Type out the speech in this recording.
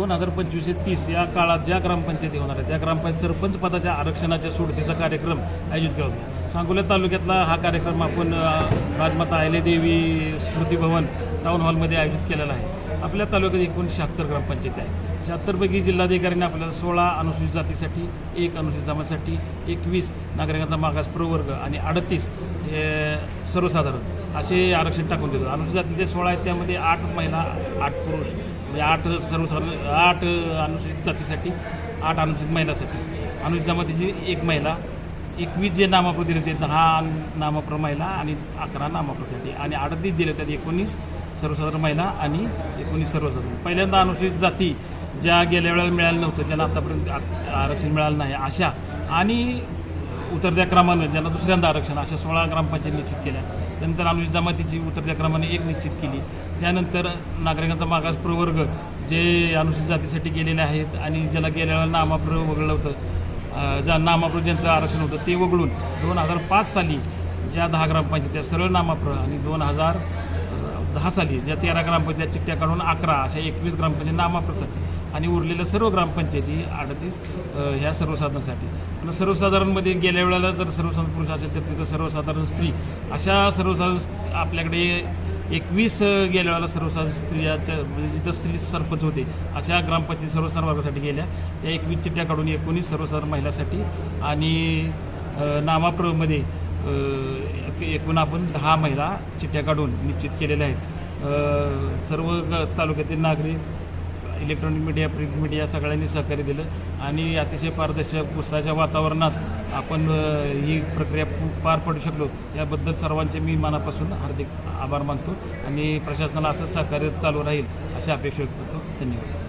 दोन हजार पंचवीस ते तीस या काळात ज्या ग्रामपंचायती होणार आहेत त्या ग्रामपंचायत सरपंच पदाच्या आरक्षणाच्या सोडतीचा कार्यक्रम आयोजित केला होता सांगोला तालुक्यातला हा कार्यक्रम आपण राजमाता राजमाता देवी स्मृती भवन टाऊन हॉलमध्ये आयोजित केलेला आहे. आपल्या तालुक्यात एकूण शहात्तर ग्रामपंचायत आहे. शहात्तरपैकी जिल्हाधिकाऱ्यांनी आपल्याला सोळा अनुसूचित जातीसाठी एक अनुसूचित जमातीसाठी एकवीस नागरिकांचा मागास प्रवर्ग आणि अडतीस सर्वसाधारण असे आरक्षण टाकून देतो अनुसूचित जातीचे सोळा आहेत त्यामध्ये आठ महिला आठ पुरुष म्हणजे आठ सर्वसाधारण आठ अनुसूचित जातीसाठी आठ अनुसूचित महिलासाठी. अनुसूचित जमातीची एक महिला एकवीस जे नामापूर दिले ते दहा नामप्र महिला आणि अकरा नामप्रसाठी आणि अडतीस दिले त्यात एकोणीस सर्वसाधारण महिला आणि एकोणीस सर्वसाधारण. पहिल्यांदा अनुसूचित जाती ज्या गेल्या वेळेला मिळालं नव्हतं ज्यांना आतापर्यंत आरक्षण मिळालं नाही अशा. आणि उतरत्या क्रमानं ज्यांना दुसऱ्यांदा आरक्षण अशा सोळा ग्रामपंचायत निश्चित केल्या. त्यानंतर अनुसूचित जमातीची उतरत्या क्रमाने एक निश्चित केली. त्यानंतर नागरिकांचा मागास प्रवर्ग जे अनुसूचित जातीसाठी गेलेले आहेत आणि ज्याला गेल्या वेळेला नामाप्र वगळलं होतं ज्या नामाप्र ज्यांचं आरक्षण होतं ते वगळून दोन हजार पाच साली ज्या दहा ग्रामपंचायत त्या सरळ नामाप्र आणि दोन हजार दहा साली ज्या तेरा ग्रामपंचायत चिठ्ठ्या काढून अकरा अशा एकवीस ग्रामपंचायत नामाप्रसाठी आणि उरलेल्या सर्व ग्रामपंचायती अडतीस ह्या सर्वसाधारणसाठी. आणि सर्वसाधारणमध्ये गेल्या वेळेला जर सर्वसाधारण पुरुष असेल तर तिथं सर्वसाधारण स्त्री अशा सर्वसाधारण आपल्याकडे एकवीस गेल्या वेळेला सर्वसाधारण स्त्रियाच्या म्हणजे जिथं स्त्री सरपंच होते अशा ग्रामपंचायती सर्वसाधारण वर्गासाठी गेल्या. त्या एकवीस चिठ्ठ्या काढून एकोणीस सर्वसाधारण महिलासाठी आणि नामाप्रमध्ये एक- एकूण आपण दहा महिला चिठ्ठ्या काढून निश्चित केलेल्या आहेत. सर्व ग- तालुक्यातील नागरिक इलेक्ट्रॉनिक मीडिया प्रिंट मीडिया सगळ्यांनी सहकार्य दिलं आणि अतिशय पारदर्शक उत्साहाच्या वातावरणात आपण ही प्रक्रिया पार पडू शकलो. याबद्दल सर्वांचे मी मनापासून हार्दिक आभार मानतो आणि प्रशासनाला असंच सहकार्य चालू राहील अशी अपेक्षा करतो. धन्यवाद.